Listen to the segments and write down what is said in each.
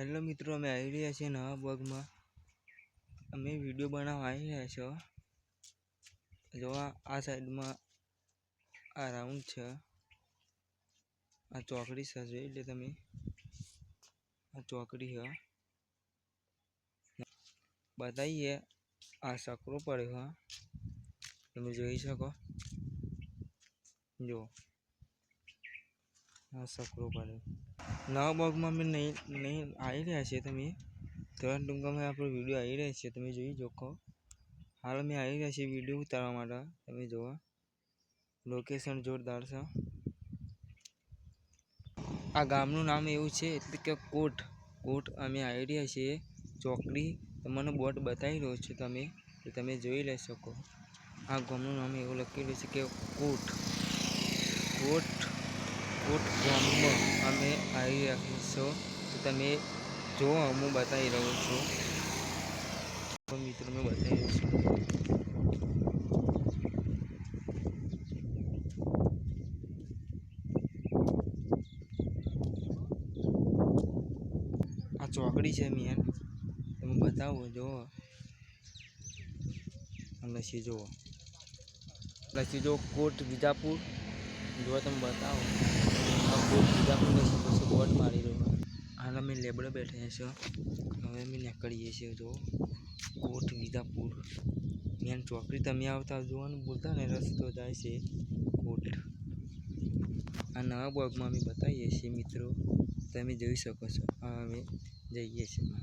Hello મિત્રો, અમે આવી રહ્યા છીએ નવા બ્લોગમાં. અમે વીડિયો બનાવવા આવી રહ્યા છો? જોવા આ સાઈડમાં આ રાઉન્ડ છે. આ ચોકડી છે જોઈ લે તમે આ ચોકડી છે બતાવીએ, આ સકરો પડ્યો તમે જોઈ શકો. જો. સકરો પડ્યો નવા બ્લોગમાં અમે નહીં નહીં આવી રહ્યા છીએ તમે. ત્રણ ટૂંકામાં આપણો વીડિયો આવી રહ્યા છે, તમે જોઈ શકો હાલ અમે આવી રહ્યા છીએ વીડિયો ઉતારવા માટે, તમે જોવા. લોકેશન જોરદાર છે. આ ગામનું નામ એવું છે, એટલે કે કોટ. કોટ અમે આવી રહ્યા છીએ, ચોકડી. તમને બોર્ડ બતાવી રહ્યો છું તમે, તો તમે જોઈ લઈ શકો. આ ગામનું નામ એવું લખેલું છે કે કોટ. કોટ. કોટ ગામમાં અમે આવી છો તો તમે જો હું બતાવી રહ્યો છું. મિત્રો, મેં બતાવી રહ્યો છું. આ ચોકડી છે મેન. તમે બતાવો, જુઓ. લસી જુઓ. લસી જુઓ, કોટ વિજાપુર. જો તમે બતાવો. આ પછી બોર્ડ મારી રહ્યો હાલ અમે લેબડે બેઠા છે હવે અમે નીકળીએ છીએ જો કોટ વિદાપુર મેન ચોકડી તમે આવતા જોવાનું બોલતા ને રસ્તો જાય છે કોટ આ નવા બ્લોગમાં અમે બતાવીએ છીએ મિત્રો તમે જોઈ શકો છો હવે અમે જઈએ છીએ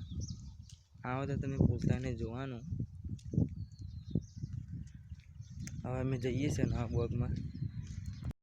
આવો તો તમે પોતાને જોવાનું હવે અમે જઈએ છીએ નવા બ્લોગમાં.